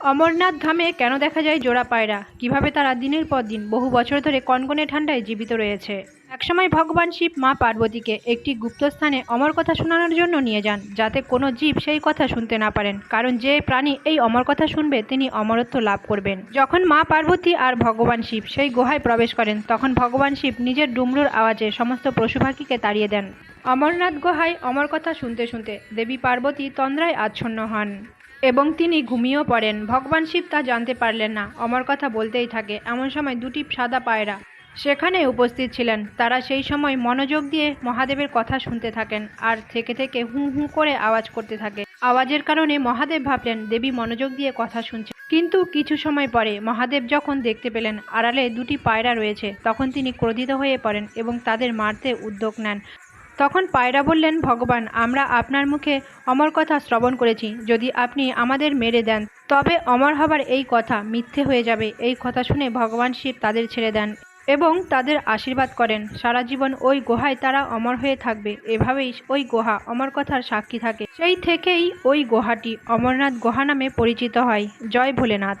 অমরনাথ ধামে কেন দেখা যায় জোড়া পায়রা? কীভাবে তারা দিনের পর দিন, বহু বছর ধরে কনকনে ঠান্ডায় জীবিত রয়েছে? একসময় ভগবান শিব মা পার্বতীকে একটি গুপ্তস্থানে অমর কথা শোনানোর জন্য নিয়ে যান, যাতে কোনো জীব সেই কথা শুনতে না পারেন। কারণ যে প্রাণী এই অমর কথা শুনবে, তিনি অমরত্ব লাভ করবেন। যখন মা পার্বতী আর ভগবান শিব সেই গুহায় প্রবেশ করেন, তখন ভগবান শিব নিজের ডুমরুর আওয়াজে সমস্ত পশুপাখিকে তাড়িয়ে দেন। অমরনাথ গুহায় অমর কথা শুনতে শুনতে দেবী পার্বতী তন্দ্রায় আচ্ছন্ন হন। এবং তিনি ঘুমিয়েও পড়েন। ভগবান শিব তা জানতে পারলেন না। অমর কথা বলতেই থাকে, এমন সময় দুটি সাদা পায়রা সেখানে উপস্থিত ছিলেন। তারা সেই সময় মনোযোগ দিয়ে মহাদেবের কথা শুনতে থাকেন আর থেকে থেকে হু হু করে আওয়াজ করতে থাকে। আওয়াজের কারণে মহাদেব ভাবলেন, দেবী মনোযোগ দিয়ে কথা শুনছে। কিন্তু কিছু সময় পরে মহাদেব যখন দেখতে পেলেন, আড়ালে দুটি পায়রা রয়েছে, তখন তিনি ক্রোধিত হয়ে পড়েন এবং তাদের মারতে উদ্যোগ নেন। তখন পায়রা বললেন, ভগবান, আমরা আপনার মুখে অমর কথা শ্রবণ করেছি। যদি আপনি আমাদের মেরে দেন, তবে অমর হবার এই কথা মিথ্যে হয়ে যাবে। এই কথা শুনে ভগবান শিব তাদের ছেড়ে দেন এবং তাদের আশীর্বাদ করেন। সারা জীবন ওই গুহায় তারা অমর হয়ে থাকবে। এভাবেই ওই গুহা অমর কথার সাক্ষী থাকে। সেই থেকেই ওই গুহাটি অমরনাথ গুহা নামে পরিচিত হয়। জয় ভোলেনাথ।